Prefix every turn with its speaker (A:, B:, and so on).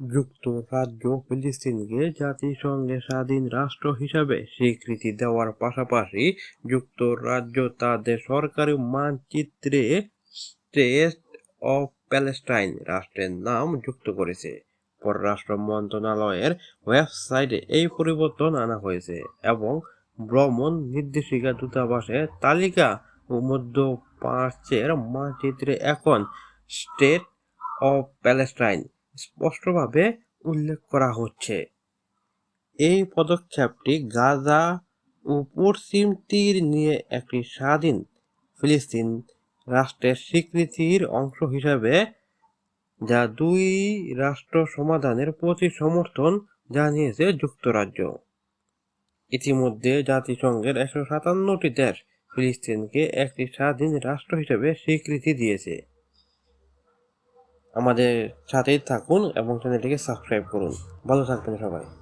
A: যুক্তরাজ্য ফিলিস্তিনকে জাতিসংঘে স্বাধীন রাষ্ট্র হিসাবে স্বীকৃতি দেওয়ার পাশাপাশি যুক্তরাজ্য তাদের সরকারি মানচিত্রে স্টেট অফ প্যালেস্টাইন রাষ্ট্রের নাম যুক্ত করেছে। পররাষ্ট্র মন্ত্রণালয়ের ওয়েবসাইটে এই পরিবর্তন আনা হয়েছে এবং ভ্রমণ নির্দেশিকা দূতাবাসের তালিকা ও মধ্য প্রাচ্যের মানচিত্রে এখন স্টেট অফ প্যালেস্টাইন স্পষ্টভাবে উল্লেখ করা হচ্ছে। এই পদক্ষেপটি গাজা ও পশ্চিম তীর নিয়ে একটি স্বাধীন ফিলিস্তিন রাষ্ট্রের স্বীকৃতির অংশ হিসাবে, যা দুই রাষ্ট্র সমাধানের প্রতি সমর্থন জানিয়েছে যুক্তরাজ্য। ইতিমধ্যে জাতিসংঘের একশো সাতান্নটি দেশ ফিলিস্তিনকে একটি স্বাধীন রাষ্ট্র হিসেবে স্বীকৃতি দিয়েছে। আমাদের সাথেই থাকুন এবং চ্যানেলটিকে সাবস্ক্রাইব করুন। ভালো থাকবেন সবাই।